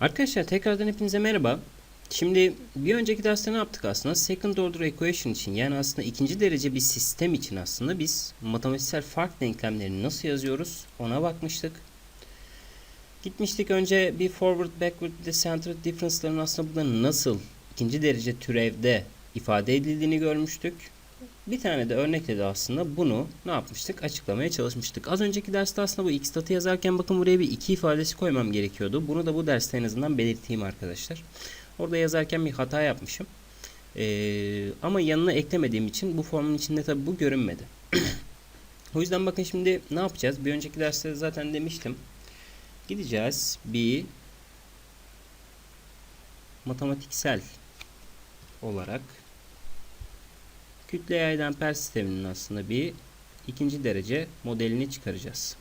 Arkadaşlar tekrardan hepinize merhaba. Şimdi bir önceki derste ne yaptık aslında? Second order equation için yani aslında ikinci derece bir sistem için aslında biz matematiksel fark denklemlerini nasıl yazıyoruz ona bakmıştık. Gitmiştik önce bir forward, backward bir de centered difference'ların aslında bunların nasıl ikinci derece türevde ifade edildiğini görmüştük. Bir tane de örnekle de aslında bunu ne yapmıştık? Açıklamaya çalışmıştık. Az önceki derste aslında bu x statı yazarken bakın buraya bir iki ifadesi koymam gerekiyordu. Bunu da bu derste en azından belirteyim arkadaşlar. Orada yazarken bir hata yapmışım. Ee, ama yanına eklemediğim için bu formun içinde tabi bu görünmedi. o yüzden bakın şimdi ne yapacağız? Bir önceki derste zaten demiştim. Gideceğiz bir matematiksel olarak kütle yay damper sisteminin aslında bir ikinci derece modelini çıkaracağız.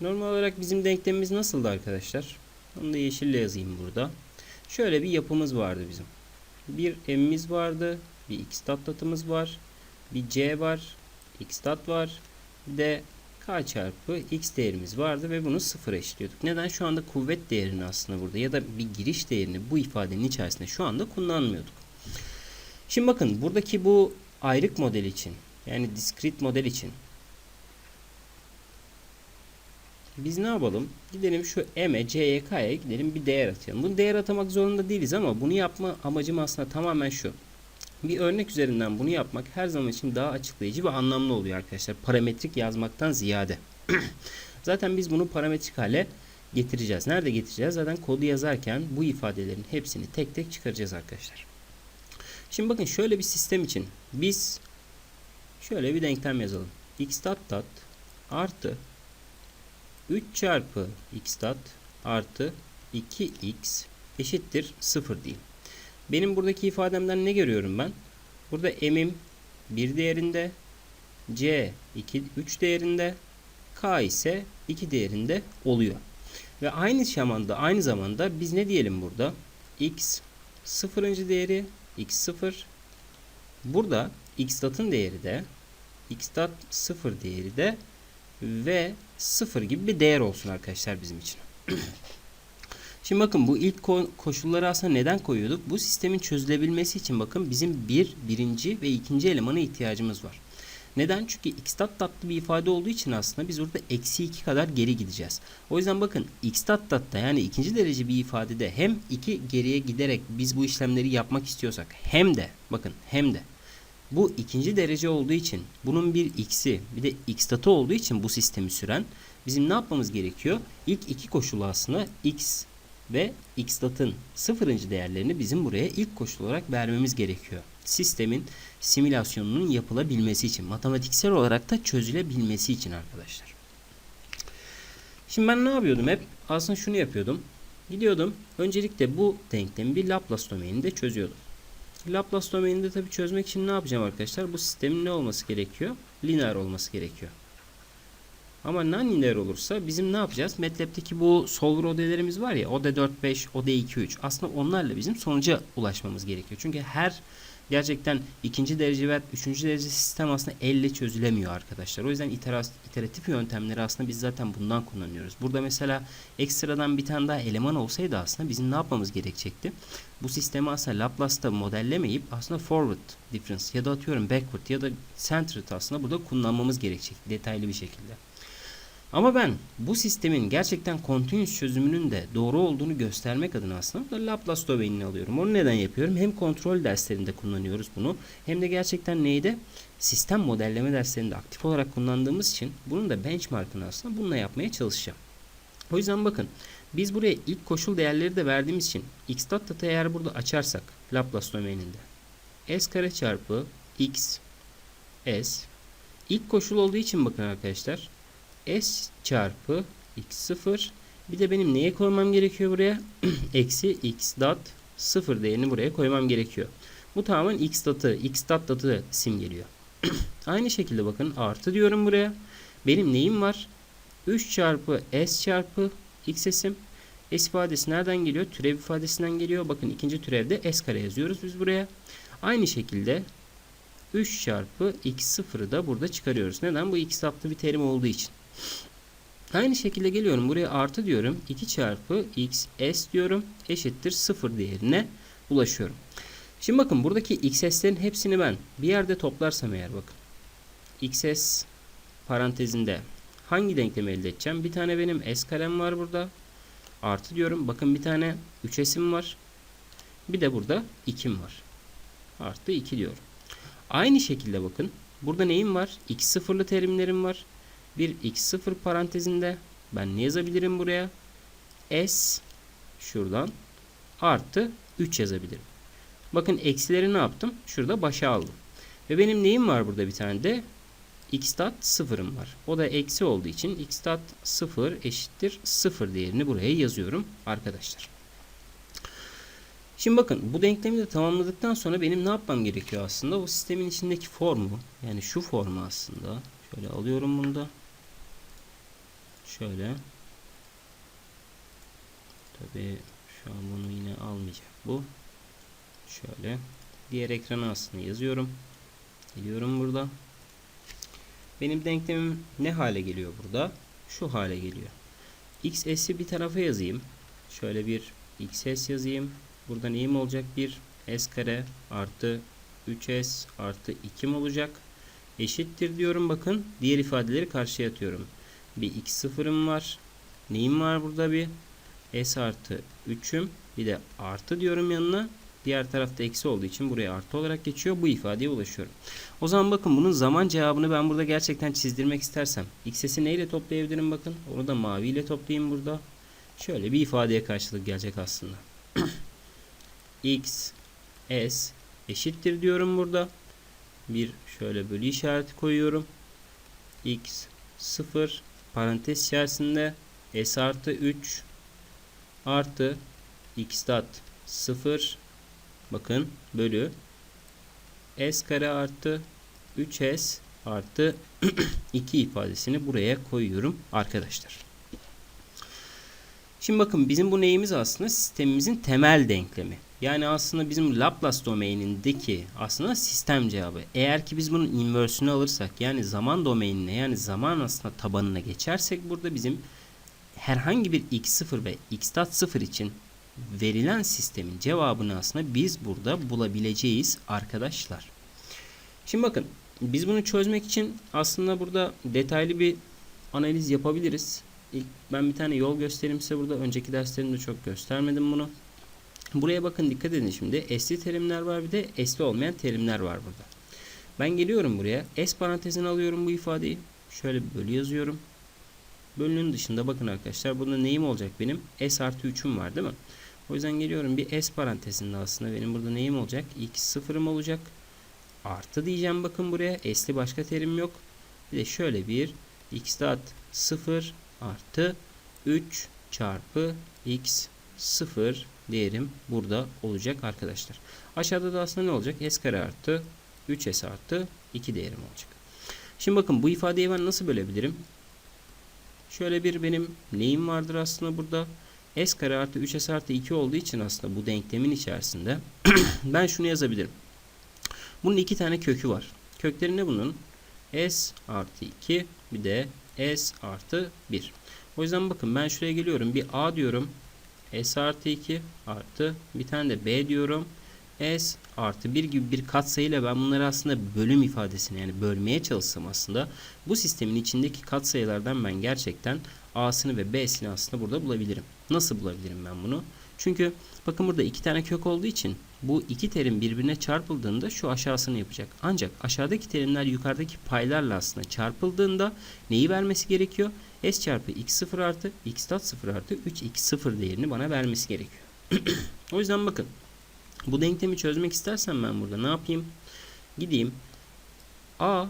Normal olarak bizim denklemimiz nasıldı arkadaşlar? Onu da yeşille yazayım burada. Şöyle bir yapımız vardı bizim. Bir m'imiz vardı. Bir x dat datımız var. Bir c var. x dat var. Bir de k çarpı x değerimiz vardı ve bunu sıfıra eşitliyorduk. Neden? Şu anda kuvvet değerini aslında burada ya da bir giriş değerini bu ifadenin içerisinde şu anda kullanmıyorduk. Şimdi bakın buradaki bu ayrık model için yani discrete model için biz ne yapalım? Gidelim şu m'e, c'ye, k'ye gidelim bir değer atayalım. Bunu değer atamak zorunda değiliz ama bunu yapma amacım aslında tamamen şu. Bir örnek üzerinden bunu yapmak her zaman için daha açıklayıcı ve anlamlı oluyor arkadaşlar. Parametrik yazmaktan ziyade. Zaten biz bunu parametrik hale getireceğiz. Nerede getireceğiz? Zaten kodu yazarken bu ifadelerin hepsini tek tek çıkaracağız arkadaşlar. Şimdi bakın şöyle bir sistem için biz şöyle bir denklem yazalım. x dot dot artı 3 çarpı x dot artı 2x eşittir 0 diyeyim. Benim buradaki ifademden ne görüyorum ben? Burada m'im 1 değerinde, c 2 3 değerinde, k ise 2 değerinde oluyor. Ve aynı zamanda aynı zamanda biz ne diyelim burada? x 0. değeri x 0. Burada x datın değeri de x dat 0 değeri de ve 0 gibi bir değer olsun arkadaşlar bizim için. Şimdi bakın bu ilk ko koşulları aslında neden koyuyorduk? Bu sistemin çözülebilmesi için bakın bizim bir, birinci ve ikinci elemana ihtiyacımız var. Neden? Çünkü x dat tatlı bir ifade olduğu için aslında biz burada eksi 2 kadar geri gideceğiz. O yüzden bakın x dat datta yani ikinci derece bir ifadede hem 2 geriye giderek biz bu işlemleri yapmak istiyorsak hem de bakın hem de bu ikinci derece olduğu için bunun bir x'i bir de x datı olduğu için bu sistemi süren bizim ne yapmamız gerekiyor? İlk iki koşulu aslında x ve x datın sıfırıncı değerlerini bizim buraya ilk koşul olarak vermemiz gerekiyor. Sistemin simülasyonunun yapılabilmesi için, matematiksel olarak da çözülebilmesi için arkadaşlar. Şimdi ben ne yapıyordum hep? Aslında şunu yapıyordum. Gidiyordum. Öncelikle bu denklemi bir Laplace domaininde çözüyordum. Laplace domaininde tabii çözmek için ne yapacağım arkadaşlar? Bu sistemin ne olması gerekiyor? Lineer olması gerekiyor. Ama non-linear olursa bizim ne yapacağız? MATLAB'deki bu solver OD'lerimiz var ya OD 4, 5, OD 2, 3 aslında onlarla bizim sonuca ulaşmamız gerekiyor. Çünkü her gerçekten ikinci derece ve üçüncü derece sistem aslında elle çözülemiyor arkadaşlar. O yüzden iteratif yöntemleri aslında biz zaten bundan kullanıyoruz. Burada mesela ekstradan bir tane daha eleman olsaydı aslında bizim ne yapmamız gerekecekti? Bu sistemi aslında Laplace'ta modellemeyip aslında forward difference ya da atıyorum backward ya da centered aslında burada kullanmamız gerekecek detaylı bir şekilde. Ama ben bu sistemin gerçekten continuous çözümünün de doğru olduğunu göstermek adına aslında da Laplace domainini alıyorum. Onu neden yapıyorum? Hem kontrol derslerinde kullanıyoruz bunu. Hem de gerçekten neydi? Sistem modelleme derslerinde aktif olarak kullandığımız için bunun da benchmarkını aslında bununla yapmaya çalışacağım. O yüzden bakın biz buraya ilk koşul değerleri de verdiğimiz için x dot data eğer burada açarsak Laplace domaininde s kare çarpı x s ilk koşul olduğu için bakın arkadaşlar s çarpı x0 bir de benim neye koymam gerekiyor buraya? Eksi x dot 0 değerini buraya koymam gerekiyor. Bu tamamen x datı, x dot datı simgeliyor. Aynı şekilde bakın artı diyorum buraya. Benim neyim var? 3 çarpı s çarpı xs'im. S ifadesi nereden geliyor? Türev ifadesinden geliyor. Bakın ikinci türevde s kare yazıyoruz biz buraya. Aynı şekilde 3 çarpı x0'ı da burada çıkarıyoruz. Neden? Bu x adlı bir terim olduğu için. Aynı şekilde geliyorum. Buraya artı diyorum. 2 çarpı x s diyorum. Eşittir 0 değerine ulaşıyorum. Şimdi bakın buradaki xs'lerin hepsini ben bir yerde toplarsam eğer bakın. xs parantezinde hangi denklemi elde edeceğim? Bir tane benim s karem var burada. Artı diyorum. Bakın bir tane 3s'im var. Bir de burada 2'm var. Artı 2 diyorum. Aynı şekilde bakın. Burada neyim var? x sıfırlı terimlerim var. Bir x sıfır parantezinde ben ne yazabilirim buraya? S şuradan artı 3 yazabilirim. Bakın eksileri ne yaptım? Şurada başa aldım. Ve benim neyim var burada bir tane de? x dot sıfırım var. O da eksi olduğu için x dot sıfır eşittir sıfır değerini buraya yazıyorum arkadaşlar. Şimdi bakın bu denklemi de tamamladıktan sonra benim ne yapmam gerekiyor aslında? Bu sistemin içindeki formu yani şu formu aslında. Şöyle alıyorum bunu da. Şöyle. Tabi şu an bunu yine almayacak bu. Şöyle. Diğer ekrana aslında yazıyorum. Geliyorum burada. Benim denklemim ne hale geliyor burada? Şu hale geliyor. xs'i bir tarafa yazayım. Şöyle bir xs yazayım. Burada neyim olacak? Bir s kare artı 3s artı 2 mi olacak? Eşittir diyorum bakın. Diğer ifadeleri karşıya atıyorum. Bir x sıfırım var. Neyim var burada bir? s artı 3'üm. Bir de artı diyorum yanına. Diğer tarafta eksi olduğu için buraya artı olarak geçiyor. Bu ifadeye ulaşıyorum. O zaman bakın bunun zaman cevabını ben burada gerçekten çizdirmek istersem. xs'i neyle toplayabilirim bakın. Onu da maviyle toplayayım burada. Şöyle bir ifadeye karşılık gelecek aslında. x s eşittir diyorum burada. Bir şöyle bölü işareti koyuyorum. x 0 parantez içerisinde s artı 3 artı x dot 0 bakın bölü s kare artı 3s artı 2 ifadesini buraya koyuyorum arkadaşlar. Şimdi bakın bizim bu neyimiz aslında sistemimizin temel denklemi. Yani aslında bizim Laplace domainindeki aslında sistem cevabı. Eğer ki biz bunun inversünü alırsak yani zaman domainine yani zaman aslında tabanına geçersek burada bizim herhangi bir x0 ve x dot 0 için verilen sistemin cevabını aslında biz burada bulabileceğiz arkadaşlar. Şimdi bakın biz bunu çözmek için aslında burada detaylı bir analiz yapabiliriz. İlk ben bir tane yol göstereyim size burada. Önceki derslerimde çok göstermedim bunu. Buraya bakın dikkat edin şimdi. S'li terimler var bir de S'li olmayan terimler var burada. Ben geliyorum buraya. S parantezine alıyorum bu ifadeyi. Şöyle bir bölü yazıyorum. Bölünün dışında bakın arkadaşlar burada neyim olacak benim? S artı 3'üm var değil mi? O yüzden geliyorum bir S parantezinde aslında benim burada neyim olacak? X sıfırım olacak. Artı diyeceğim bakın buraya. S'li başka terim yok. Bir de şöyle bir X dot 0 artı 3 çarpı X 0 değerim burada olacak arkadaşlar. Aşağıda da aslında ne olacak? S kare artı 3S artı 2 değerim olacak. Şimdi bakın bu ifadeyi ben nasıl bölebilirim? Şöyle bir benim neyim vardır aslında burada? S kare artı 3S artı 2 olduğu için aslında bu denklemin içerisinde ben şunu yazabilirim. Bunun iki tane kökü var. Kökleri ne bunun? S artı 2 bir de S artı 1. O yüzden bakın ben şuraya geliyorum. Bir A diyorum. S artı 2 artı bir tane de B diyorum. S artı 1 gibi bir katsayıyla ben bunları aslında bölüm ifadesini yani bölmeye çalışsam aslında bu sistemin içindeki katsayılardan ben gerçekten A'sını ve B'sini aslında burada bulabilirim. Nasıl bulabilirim ben bunu? Çünkü bakın burada iki tane kök olduğu için bu iki terim birbirine çarpıldığında şu aşağısını yapacak. Ancak aşağıdaki terimler yukarıdaki paylarla aslında çarpıldığında neyi vermesi gerekiyor? S çarpı x0 artı x dot 0 artı 3x0 değerini bana vermesi gerekiyor. o yüzden bakın bu denklemi çözmek istersem ben burada ne yapayım? Gideyim A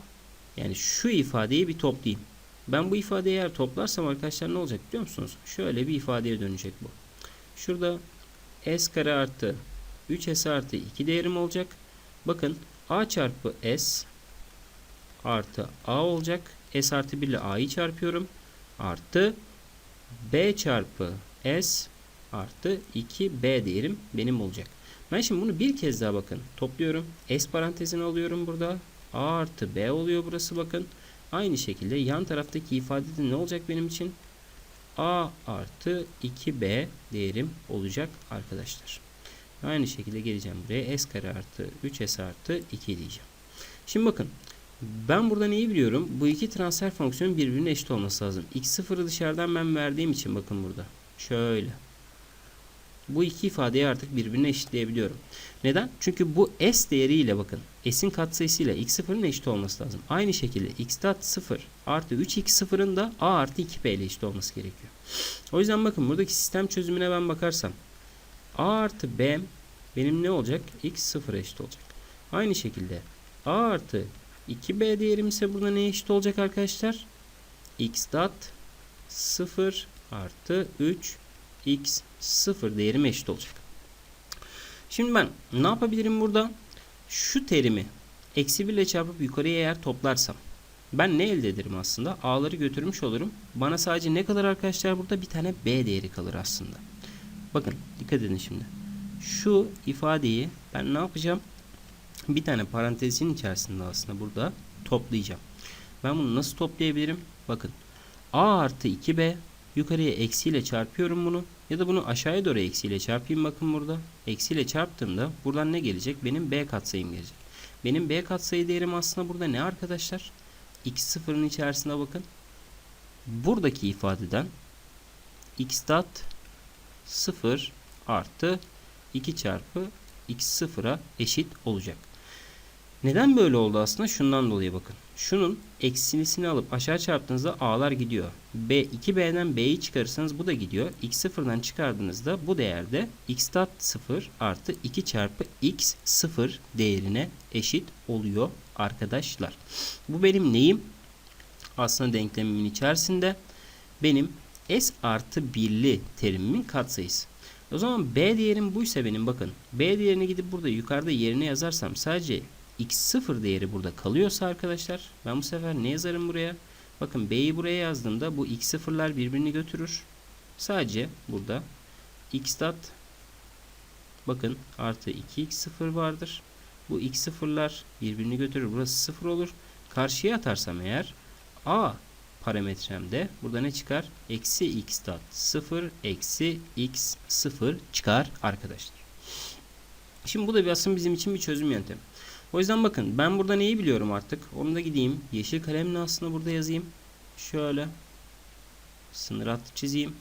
yani şu ifadeyi bir toplayayım. Ben bu ifadeyi eğer toplarsam arkadaşlar ne olacak biliyor musunuz? Şöyle bir ifadeye dönecek bu. Şurada s kare artı 3s artı 2 değerim olacak. Bakın a çarpı s artı a olacak. s artı 1 ile a'yı çarpıyorum. Artı b çarpı s artı 2b değerim benim olacak. Ben şimdi bunu bir kez daha bakın topluyorum. S parantezini alıyorum burada. A artı B oluyor burası bakın. Aynı şekilde yan taraftaki ifadede ne olacak benim için? A artı 2B değerim olacak arkadaşlar. Aynı şekilde geleceğim buraya. S kare artı 3S artı 2 diyeceğim. Şimdi bakın. Ben burada neyi biliyorum? Bu iki transfer fonksiyonu birbirine eşit olması lazım. X0'ı dışarıdan ben verdiğim için bakın burada. Şöyle. Bu iki ifadeyi artık birbirine eşitleyebiliyorum. Neden? Çünkü bu S değeriyle bakın. S'in katsayısıyla x0'ın eşit olması lazım. Aynı şekilde x dot 0 artı 3x0'ın da a artı 2p ile eşit olması gerekiyor. O yüzden bakın buradaki sistem çözümüne ben bakarsam a artı b benim ne olacak? x 0'a eşit olacak. Aynı şekilde a artı 2b değerim ise burada neye eşit olacak arkadaşlar? x dot 0 artı 3 x 0 değerime eşit olacak. Şimdi ben ne yapabilirim burada? Şu terimi eksi 1 ile çarpıp yukarıya eğer toplarsam ben ne elde ederim aslında? A'ları götürmüş olurum. Bana sadece ne kadar arkadaşlar burada? Bir tane B değeri kalır aslında. Bakın dikkat edin şimdi. Şu ifadeyi ben ne yapacağım? Bir tane parantezin içerisinde aslında burada toplayacağım. Ben bunu nasıl toplayabilirim? Bakın A artı 2B yukarıya eksiyle çarpıyorum bunu. Ya da bunu aşağıya doğru eksiyle çarpayım bakın burada. Eksiyle çarptığımda buradan ne gelecek? Benim B katsayım gelecek. Benim B katsayı değerim aslında burada ne arkadaşlar? X0'ın içerisinde bakın. Buradaki ifadeden x dot 0 artı 2 çarpı x0'a eşit olacak. Neden böyle oldu aslında? Şundan dolayı bakın. Şunun eksilisini alıp aşağı çarptığınızda a'lar gidiyor. B 2b'den b'yi çıkarırsanız bu da gidiyor. x0'dan çıkardığınızda bu değerde x dot 0 artı 2 çarpı x 0 değerine eşit oluyor arkadaşlar. Bu benim neyim? Aslında denklemimin içerisinde benim s artı 1'li terimimin katsayısı. O zaman b değerim buysa benim bakın. B değerini gidip burada yukarıda yerine yazarsam sadece x0 değeri burada kalıyorsa arkadaşlar ben bu sefer ne yazarım buraya? Bakın b'yi buraya yazdığımda bu x0'lar birbirini götürür. Sadece burada x dot bakın artı 2x0 vardır. Bu x0'lar birbirini götürür. Burası 0 olur. Karşıya atarsam eğer a parametremde burada ne çıkar? Eksi x dot 0 eksi x 0 çıkar arkadaşlar. Şimdi bu da bir aslında bizim için bir çözüm yöntemi. O yüzden bakın ben burada neyi biliyorum artık? Onu da gideyim. Yeşil kalemle aslında burada yazayım. Şöyle. Sınır hattı çizeyim.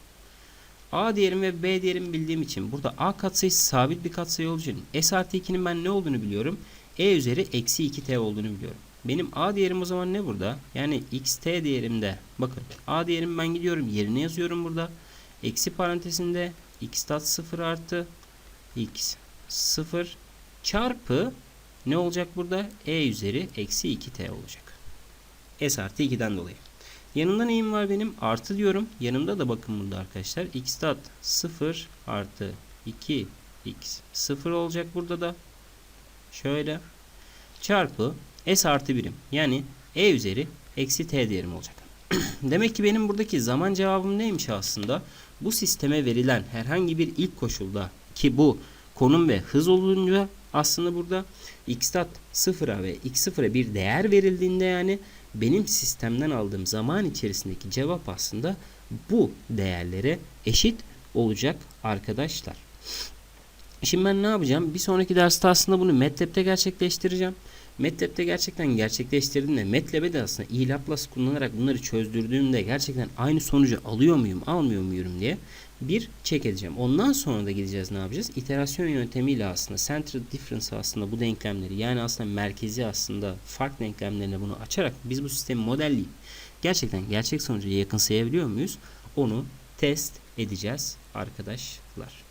A değerim ve B değerimi bildiğim için burada A katsayısı sabit bir katsayı olduğu için S artı 2'nin ben ne olduğunu biliyorum. E üzeri eksi 2T olduğunu biliyorum. Benim A değerim o zaman ne burada? Yani XT değerimde bakın A değerim ben gidiyorum yerine yazıyorum burada. Eksi parantezinde X dot 0 artı X 0 çarpı ne olacak burada? E üzeri eksi 2t olacak. S artı 2'den dolayı. Yanında neyim var benim? Artı diyorum. Yanımda da bakın burada arkadaşlar. X dot 0 artı 2 x 0 olacak burada da. Şöyle. Çarpı S artı birim. Yani E üzeri eksi t değerim olacak. Demek ki benim buradaki zaman cevabım neymiş aslında? Bu sisteme verilen herhangi bir ilk koşulda ki bu konum ve hız olunca aslında burada x dot 0'a ve x0'a bir değer verildiğinde yani benim sistemden aldığım zaman içerisindeki cevap aslında bu değerlere eşit olacak arkadaşlar. Şimdi ben ne yapacağım? Bir sonraki derste aslında bunu MATLAB'te gerçekleştireceğim. MATLAB'te gerçekten gerçekleştirdiğimde MATLAB'e de aslında i Laplace kullanarak bunları çözdürdüğümde gerçekten aynı sonucu alıyor muyum, almıyor muyum diye bir check edeceğim. Ondan sonra da gideceğiz ne yapacağız? İterasyon yöntemiyle aslında central difference aslında bu denklemleri yani aslında merkezi aslında fark denklemlerine bunu açarak biz bu sistemi modelleyip gerçekten gerçek sonuca yakın sayabiliyor muyuz? Onu test edeceğiz arkadaşlar.